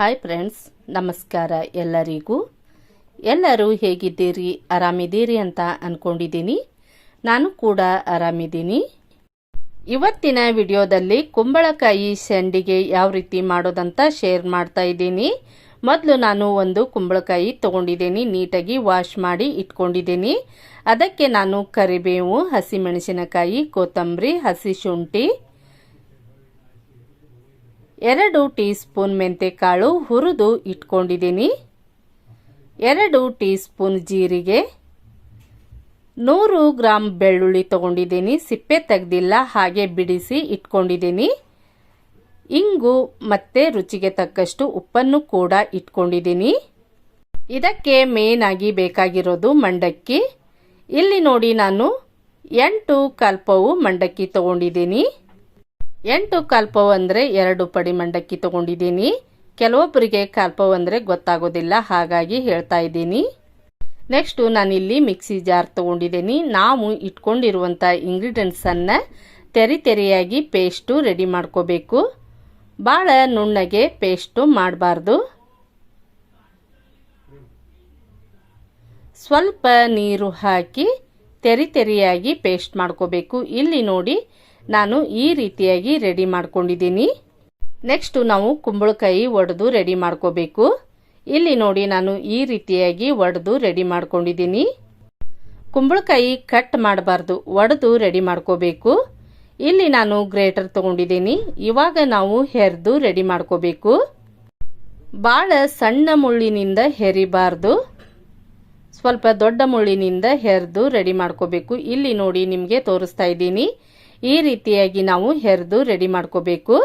Hi friends ನಮಸ್ಕಾರ ಎಲ್ಲರಿಗೂ. ಎಲ್ಲರೂ ಹೇಗಿದ್ದೀರಿ? ಆರಾಮಿದ್ದೀರಿ ಅಂತ ಅಂದ್ಕೊಂಡಿದ್ದೀನಿ ನಾನು ಕೂಡ ಆರಾಮಿದ್ದೀನಿ. ಇವತ್ತಿನ ವಿಡಿಯೋದಲ್ಲಿ ಕುಂಬಳಕಾಯಿ ಸಂಡಿಗೆ ಯಾವ ರೀತಿ ಮಾಡೋದಂತ ಶೇರ್ ಮಾಡ್ತಾ ಇದ್ದೀನಿ. ಮೊದಲು ನಾನು ಒಂದು ಕುಂಬಳಕಾಯಿ ತೊಗೊಂಡಿದ್ದೀನಿ, ನೀಟಾಗಿ ವಾಶ್ ಮಾಡಿ ಇಟ್ಕೊಂಡಿದ್ದೀನಿ. ಅದಕ್ಕೆ ನಾನು ಕರಿಬೇವು, ಹಸಿಮೆಣಸಿನಕಾಯಿ, ಕೊತ್ತಂಬರಿ, ಹಸಿ ಶುಂಠಿ ಎರಡು ಟೀ ಸ್ಪೂನ್ ಮೆಂತೆಕಾಳು ಹುರಿದು ಇಟ್ಕೊಂಡಿದ್ದೀನಿ. ಎರಡು ಟೀ ಸ್ಪೂನ್ ಜೀರಿಗೆ. ನೂರು ಗ್ರಾಮ್ ಬೆಳ್ಳುಳ್ಳಿ ತಗೊಂಡಿದ್ದೀನಿ. ಸಿಪ್ಪೆ ತೆಗೆದಿಲ್ಲ, ಹಾಗೆ ಬಿಡಿಸಿ ಇಟ್ಕೊಂಡಿದ್ದೀನಿ. ಇಂಗು ಮತ್ತೆ ರುಚಿಗೆ ತಕ್ಕಷ್ಟು ಉಪ್ಪನ್ನು ಕೂಡ ಇಟ್ಕೊಂಡಿದ್ದೀನಿ. ಇದಕ್ಕೆ ಮೇನ್ ಆಗಿ ಬೇಕಾಗಿರೋದು ಮಂಡಕ್ಕಿ. ಇಲ್ಲಿ ನೋಡಿ ನಾನು ಎಂಟು ಕಲ್ಪವು ಮಂಡಕ್ಕಿ ತಗೊಂಡಿದ್ದೀನಿ. ಎಂಟು ಕಾಲ್ಪವು ಅಂದರೆ ಎರಡು ಪಡಿ ಮಂಡಕ್ಕಿ ತಗೊಂಡಿದ್ದೀನಿ. ಕೆಲವೊಬ್ಬರಿಗೆ ಕಾಲ್ಪವು ಅಂದರೆ ಗೊತ್ತಾಗೋದಿಲ್ಲ, ಹಾಗಾಗಿ ಹೇಳ್ತಾ ಇದ್ದೀನಿ. ನೆಕ್ಸ್ಟು ನಾನಿಲ್ಲಿ ಮಿಕ್ಸಿ ಜಾರ್ ತೊಗೊಂಡಿದ್ದೀನಿ. ನಾವು ಇಟ್ಕೊಂಡಿರುವಂಥ ಇಂಗ್ರೀಡಿಯೆಂಟ್ಸನ್ನು ತೆರಿ ತೆರೆಯಾಗಿ ಪೇಸ್ಟು ರೆಡಿ ಮಾಡ್ಕೋಬೇಕು. ಭಾಳ ನುಣ್ಣಗೆ ಪೇಸ್ಟು ಮಾಡಬಾರ್ದು. ಸ್ವಲ್ಪ ನೀರು ಹಾಕಿ ತೆರಿ ತೆರಿಯಾಗಿ ಪೇಸ್ಟ್ ಮಾಡ್ಕೋಬೇಕು. ಇಲ್ಲಿ ನೋಡಿ ನಾನು ಈ ರೀತಿಯಾಗಿ ರೆಡಿ ಮಾಡ್ಕೊಂಡಿದ್ದೀನಿ. ನೆಕ್ಸ್ಟ್ ನಾವು ಕುಂಬಳಕಾಯಿ ಒಡೆದು ರೆಡಿ ಮಾಡ್ಕೋಬೇಕು. ಇಲ್ಲಿ ನೋಡಿ ನಾನು ಈ ರೀತಿಯಾಗಿ ಒಡೆದು ರೆಡಿ ಮಾಡ್ಕೊಂಡಿದ್ದೀನಿ. ಕುಂಬಳಕಾಯಿ ಕಟ್ ಮಾಡಬಾರ್ದು, ಒಡೆದು ರೆಡಿ ಮಾಡ್ಕೋಬೇಕು. ಇಲ್ಲಿ ನಾನು ಗ್ರೇಟರ್ ತಗೊಂಡಿದ್ದೀನಿ, ಇವಾಗ ನಾವು ಹೆರೆದು ರೆಡಿ ಮಾಡ್ಕೋಬೇಕು. ಭಾಳ ಸಣ್ಣ ಮುಳ್ಳಿನಿಂದ ಹೆರಿಬಾರ್ದು. ಸ್ವಲ್ಪ ದೊಡ್ಡ ಮುಳ್ಳಿನಿಂದ ಹೆರೆದು ರೆಡಿ ಮಾಡ್ಕೋಬೇಕು. ಇಲ್ಲಿ ನೋಡಿ ನಿಮಗೆ ತೋರಿಸ್ತಾ ಇದ್ದೀನಿ. ಈ ರೀತಿಯಾಗಿ ನಾವು ಹೆರೆದು ರೆಡಿ ಮಾಡ್ಕೋಬೇಕು.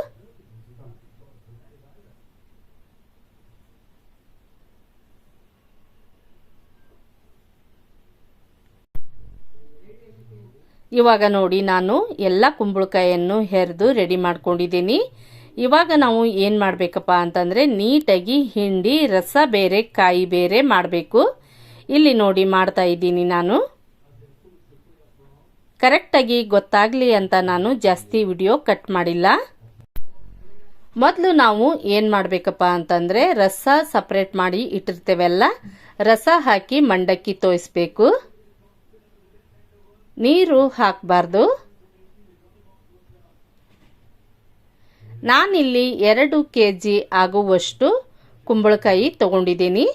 ಇವಾಗ ನೋಡಿ ನಾನು ಎಲ್ಲ ಕುಂಬಳಕಾಯಿಯನ್ನು ಹೆರೆದು ರೆಡಿ ಮಾಡ್ಕೊಂಡಿದ್ದೀನಿ. ಇವಾಗ ನಾವು ಏನು ಮಾಡಬೇಕಪ್ಪ ಅಂತಂದರೆ ನೀಟಾಗಿ ಹಿಂಡಿ, ರಸ ಬೇರೆ, ಕಾಯಿ ಬೇರೆ ಮಾಡಬೇಕು. ಇಲ್ಲಿ ನೋಡಿ ಮಾಡ್ತಾ ಇದ್ದೀನಿ ನಾನು. ಕರೆಕ್ಟಾಗಿ ಗೊತ್ತಾಗಲಿ ಅಂತ ನಾನು ಜಾಸ್ತಿ ವಿಡಿಯೋ ಕಟ್ ಮಾಡಿಲ್ಲ. ಮೊದಲು ನಾವು ಏನು ಮಾಡಬೇಕಪ್ಪ ಅಂತಂದರೆ ರಸ ಸಪ್ರೇಟ್ ಮಾಡಿ ಇಟ್ಟಿರ್ತೇವಲ್ಲ, ರಸ ಹಾಕಿ ಮಂಡಕ್ಕಿ ತೋಯಿಸ್ಬೇಕು. ನೀರು ಹಾಕಬಾರ್ದು. ನಾನಿಲ್ಲಿ ಎರಡು ಕೆ ಜಿ ಆಗುವಷ್ಟು ಕುಂಬಳಕಾಯಿ ತಗೊಂಡಿದ್ದೀನಿ.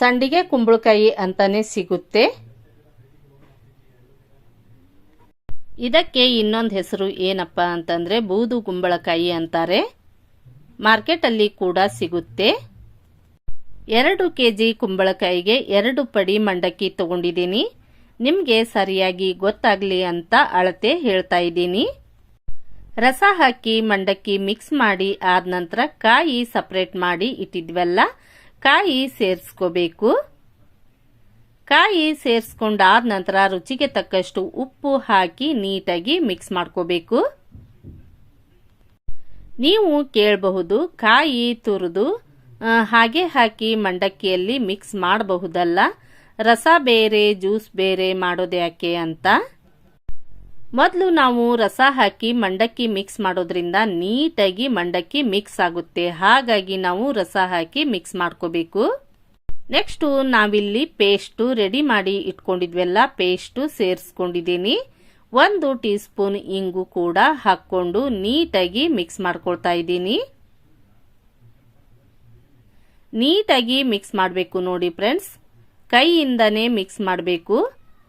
ಸಂಡಿಗೆ ಕುಂಬಳಕಾಯಿ ಅಂತಾನೆ ಸಿಗುತ್ತೆ. ಇದಕ್ಕೆ ಇನ್ನೊಂದು ಹೆಸರು ಏನಪ್ಪ ಅಂತಂದರೆ ಬೂದು ಕುಂಬಳಕಾಯಿ ಅಂತಾರೆ. ಮಾರ್ಕೆಟಲ್ಲಿ ಕೂಡ ಸಿಗುತ್ತೆ. ಎರಡು ಕೆ ಜಿ ಕುಂಬಳಕಾಯಿಗೆ ಎರಡು ಪಡಿ ಮಂಡಕ್ಕಿ ತಗೊಂಡಿದ್ದೀನಿ. ನಿಮಗೆ ಸರಿಯಾಗಿ ಗೊತ್ತಾಗಲಿ ಅಂತ ಅಳತೆ ಹೇಳ್ತಾ ಇದ್ದೀನಿ. ರಸ ಹಾಕಿ ಮಂಡಕ್ಕಿ ಮಿಕ್ಸ್ ಮಾಡಿ ಆದ ನಂತರ ಕಾಯಿ ಸಪ್ರೇಟ್ ಮಾಡಿ ಇಟ್ಟಿದ್ವಲ್ಲ, ಕಾಯಿ ಸೇರಿಸ್ಕೋಬೇಕು. ಕಾಯಿ ಸೇರಿಸ್ಕೊಂಡಾದ ನಂತರ ರುಚಿಗೆ ತಕ್ಕಷ್ಟು ಉಪ್ಪು ಹಾಕಿ ನೀಟಾಗಿ ಮಿಕ್ಸ್ ಮಾಡ್ಕೋಬೇಕು. ನೀವು ಕೇಳಬಹುದು ಕಾಯಿ ತುರಿದು ಹಾಗೆ ಹಾಕಿ ಮಂಡಕ್ಕಿಯಲ್ಲಿ ಮಿಕ್ಸ್ ಮಾಡಬಹುದಲ್ಲ? ರಸ ಬೇರೆ, ಜ್ಯೂಸ್ ಬೇರೆ ಮಾಡೋದು ಯಾಕೆ ಅಂತ? ಮೊದಲು ನಾವು ರಸ ಹಾಕಿ ಮಂಡಕ್ಕಿ ಮಿಕ್ಸ್ ಮಾಡೋದ್ರಿಂದ ನೀಟಾಗಿ ಮಂಡಕ್ಕಿ ಮಿಕ್ಸ್ ಆಗುತ್ತೆ. ಹಾಗಾಗಿ ನಾವು ರಸ ಹಾಕಿ ಮಿಕ್ಸ್ ಮಾಡ್ಕೋಬೇಕು. ನೆಕ್ಸ್ಟು ನಾವಿಲ್ಲಿ ಪೇಸ್ಟು ರೆಡಿ ಮಾಡಿ ಇಟ್ಕೊಂಡಿದ್ವೆಲ್ಲ, ಪೇಸ್ಟು ಸೇರಿಸ್ಕೊಂಡಿದ್ದೀನಿ. ಒಂದು ಟೀ ಸ್ಪೂನ್ ಇಂಗು ಕೂಡ ಹಾಕ್ಕೊಂಡು ನೀಟಾಗಿ ಮಿಕ್ಸ್ ಮಾಡ್ಕೊಳ್ತಾ ಇದ್ದೀನಿ. ನೀಟಾಗಿ ಮಿಕ್ಸ್ ಮಾಡಬೇಕು ನೋಡಿ ಫ್ರೆಂಡ್ಸ್. ಕೈಯಿಂದನೇ ಮಿಕ್ಸ್ ಮಾಡಬೇಕು.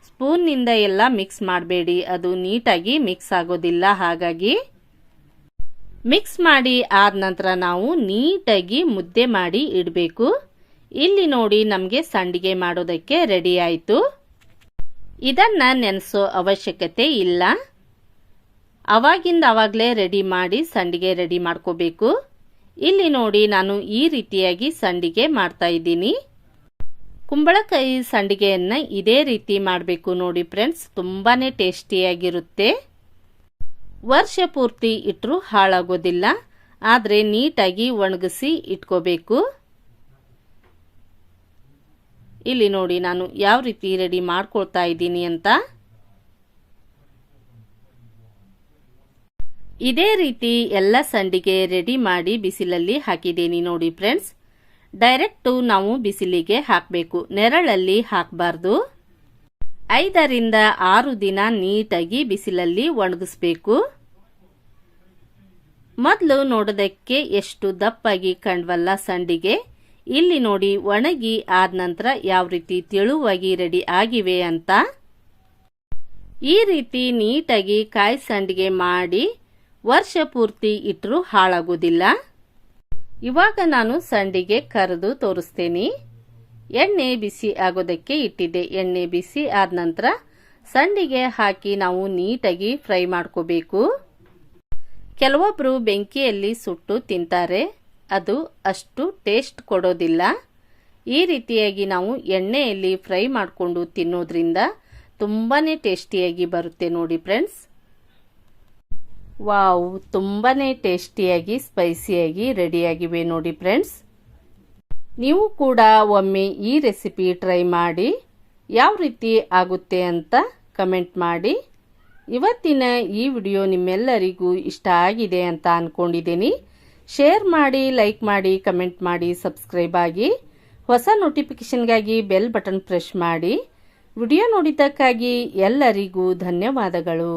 ಸ್ಪೂನ್ನಿಂದ ಎಲ್ಲ ಮಿಕ್ಸ್ ಮಾಡಬೇಡಿ, ಅದು ನೀಟಾಗಿ ಮಿಕ್ಸ್ ಆಗೋದಿಲ್ಲ ಹಾಗಾಗಿ. ಮಿಕ್ಸ್ ಮಾಡಿ ಆದ ನಂತರ ನಾವು ನೀಟಾಗಿ ಮುದ್ದೆ ಮಾಡಿ ಇಡಬೇಕು. ಇಲ್ಲಿ ನೋಡಿ ನಮಗೆ ಸಂಡಿಗೆ ಮಾಡೋದಕ್ಕೆ ರೆಡಿ ಆಯಿತು. ಇದನ್ನು ನೆನೆಸೋ ಅವಶ್ಯಕತೆ ಇಲ್ಲ. ಅವಾಗಿಂದ ಅವಾಗಲೇ ರೆಡಿ ಮಾಡಿ ಸಂಡಿಗೆ ರೆಡಿ ಮಾಡ್ಕೋಬೇಕು. ಇಲ್ಲಿ ನೋಡಿ ನಾನು ಈ ರೀತಿಯಾಗಿ ಸಂಡಿಗೆ ಮಾಡ್ತಾ ಇದ್ದೀನಿ. ಕುಂಬಳಕಾಯಿ ಸಂಡಿಗೆಯನ್ನು ಇದೇ ರೀತಿ ಮಾಡಬೇಕು ನೋಡಿ ಫ್ರೆಂಡ್ಸ್ ತುಂಬಾ ಟೇಸ್ಟಿಯಾಗಿರುತ್ತೆ. ವರ್ಷ ಪೂರ್ತಿ ಇಟ್ಟರೂ ಹಾಳಾಗೋದಿಲ್ಲ, ಆದರೆ ನೀಟಾಗಿ ಒಣಗಿಸಿ ಇಟ್ಕೋಬೇಕು. ಇಲ್ಲಿ ನೋಡಿ, ನಾನು ಯಾವ ರೀತಿ ರೆಡಿ ಮಾಡ್ಕೊಳ್ತಾ ಇದ್ದೀನಿ ಅಂತ. ಇದೇ ರೀತಿ ಎಲ್ಲ ಸಂಡಿಗೆ ರೆಡಿ ಮಾಡಿ ಬಿಸಿಲಲ್ಲಿ ಹಾಕಿದ್ದೀನಿ ನೋಡಿ ಫ್ರೆಂಡ್ಸ್ ಡೈರೆಕ್ಟು ನಾವು ಬಿಸಿಲಿಗೆ ಹಾಕಬೇಕು. ನೆರಳಲ್ಲಿ ಹಾಕಬಾರ್ದು. ಐದರಿಂದ ಆರು ದಿನ ನೀಟಾಗಿ ಬಿಸಿಲಲ್ಲಿ ಒಣಗಿಸ್ಬೇಕು. ಮೊದಲು ನೋಡೋದಕ್ಕೆ ಎಷ್ಟು ದಪ್ಪಾಗಿ ಕಂಡ್ವಲ್ಲ ಸಂಡಿಗೆ. ಇಲ್ಲಿ ನೋಡಿ, ಒಣಗಿ ಆದ ನಂತರ ಯಾವ ರೀತಿ ತೆಳುವಾಗಿ ರೆಡಿ ಆಗಿವೆ ಅಂತ. ಈ ರೀತಿ ನೀಟಾಗಿ ಕಾಯಿ ಸಂಡಿಗೆ ಮಾಡಿ ವರ್ಷ ಪೂರ್ತಿ ಇಟ್ಟರೂ ಹಾಳಾಗೋದಿಲ್ಲ. ಇವಾಗ ನಾನು ಸಂಡಿಗೆ ಕರೆದು ತೋರಿಸ್ತೇನೆ. ಎಣ್ಣೆ ಬಿಸಿ ಆಗೋದಕ್ಕೆ ಇಟ್ಟಿದ್ದೆ. ಎಣ್ಣೆ ಬಿಸಿ ಆದ ನಂತರ ಸಂಡಿಗೆ ಹಾಕಿ ನಾವು ನೀಟಾಗಿ ಫ್ರೈ ಮಾಡ್ಕೋಬೇಕು. ಕೆಲವೊಬ್ಬರು ಬೆಂಕಿಯಲ್ಲಿ ಸುಟ್ಟು ತಿಂತಾರೆ. ಅದು ಅಷ್ಟು ಟೇಸ್ಟ್ ಕೊಡೋದಿಲ್ಲ. ಈ ರೀತಿಯಾಗಿ ನಾವು ಎಣ್ಣೆಯಲ್ಲಿ ಫ್ರೈ ಮಾಡಿಕೊಂಡು ತಿನ್ನೋದ್ರಿಂದ ತುಂಬಾ ಟೇಸ್ಟಿಯಾಗಿ ಬರುತ್ತೆ ನೋಡಿ ಫ್ರೆಂಡ್ಸ್. ವಾವ್ ತುಂಬಾ ಟೇಸ್ಟಿಯಾಗಿ, ಸ್ಪೈಸಿಯಾಗಿ ರೆಡಿಯಾಗಿವೆ ನೋಡಿ ಫ್ರೆಂಡ್ಸ್. ನೀವು ಕೂಡ ಒಮ್ಮೆ ಈ ರೆಸಿಪಿ ಟ್ರೈ ಮಾಡಿ, ಯಾವ ರೀತಿ ಆಗುತ್ತೆ ಅಂತ ಕಮೆಂಟ್ ಮಾಡಿ. ಇವತ್ತಿನ ಈ ವಿಡಿಯೋ ನಿಮ್ಮೆಲ್ಲರಿಗೂ ಇಷ್ಟ ಆಗಿದೆ ಅಂತ ಅಂದ್ಕೊಂಡಿದ್ದೀನಿ ಶೇರ್ ಮಾಡಿ ಲೈಕ್ ಮಾಡಿ ಕಮೆಂಟ್ ಮಾಡಿ ಸಬ್ಸ್ಕ್ರೈಬ್ ಆಗಿ ಹೊಸ ನೋಟಿಫಿಕೇಷನ್ಗಾಗಿ ಬೆಲ್ ಬಟನ್ ಪ್ರೆಸ್ ಮಾಡಿ. ವಿಡಿಯೋ ನೋಡಿದ್ದಕ್ಕಾಗಿ ಎಲ್ಲರಿಗೂ ಧನ್ಯವಾದಗಳು.